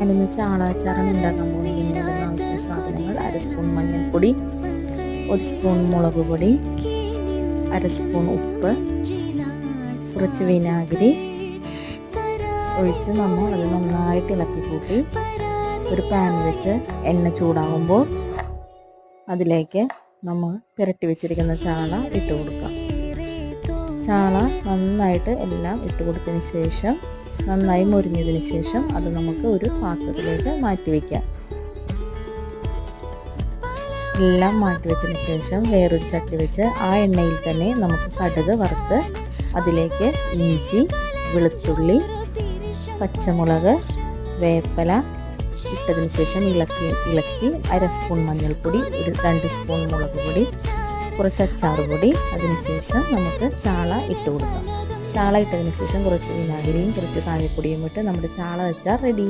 ഞാനിന്ന് വെച്ചാൽ ആളാച്ചാറാണ് ഉണ്ടാക്കാൻ പോകുന്നത് ആവശ്യ സാധനങ്ങൾ അര സ്പൂൺ മഞ്ഞൾപ്പൊടി ഒരു സ്പൂൺ മുളക് പൊടി അര സ്പൂൺ ഉപ്പ് കുറച്ച് വിനാഗിരി ഒഴിച്ച് നമ്മൾ അത് നന്നായിട്ട് ഇളക്കി കൂട്ടി ഒരു പാൻ വെച്ച് എണ്ണ ചൂടാകുമ്പോൾ അതിലേക്ക് നമ്മൾ പുരട്ടി വെച്ചിരിക്കുന്ന ചാള ഇട്ട് കൊടുക്കാം. ചാള നന്നായിട്ട് എല്ലാം ഇട്ട് കൊടുത്തതിന് ശേഷം നന്നായി മുരിഞ്ഞതിന് ശേഷം അത് നമുക്ക് ഒരു പാത്രത്തിലേക്ക് മാറ്റി വയ്ക്കാം എല്ലാം മാറ്റി വെച്ചതിന് ശേഷം വേറൊരു ചട്ടി വെച്ച് ആ എണ്ണയിൽ തന്നെ നമുക്ക് കടുക് വറുത്ത് അതിലേക്ക് ഇഞ്ചി വെളുത്തുള്ളി പച്ചമുളക് വേപ്പല ഇട്ടതിന് ശേഷം ഇളക്കി ഇളക്കി അര സ്പൂൺ മഞ്ഞൾപ്പൊടി ഒരു രണ്ട് സ്പൂൺ മുളക് പൊടി കുറച്ച് അച്ചാർ പൊടി അതിനുശേഷം നമുക്ക് ചാള ഇട്ട് കൊടുക്കാം. ചാള ഇട്ടതിന് ശേഷം കുറച്ച് വിനാഗിരിയും കുറച്ച് കായപ്പൊടിയും ഇട്ട് നമ്മുടെ ചാള അച്ചാർ റെഡി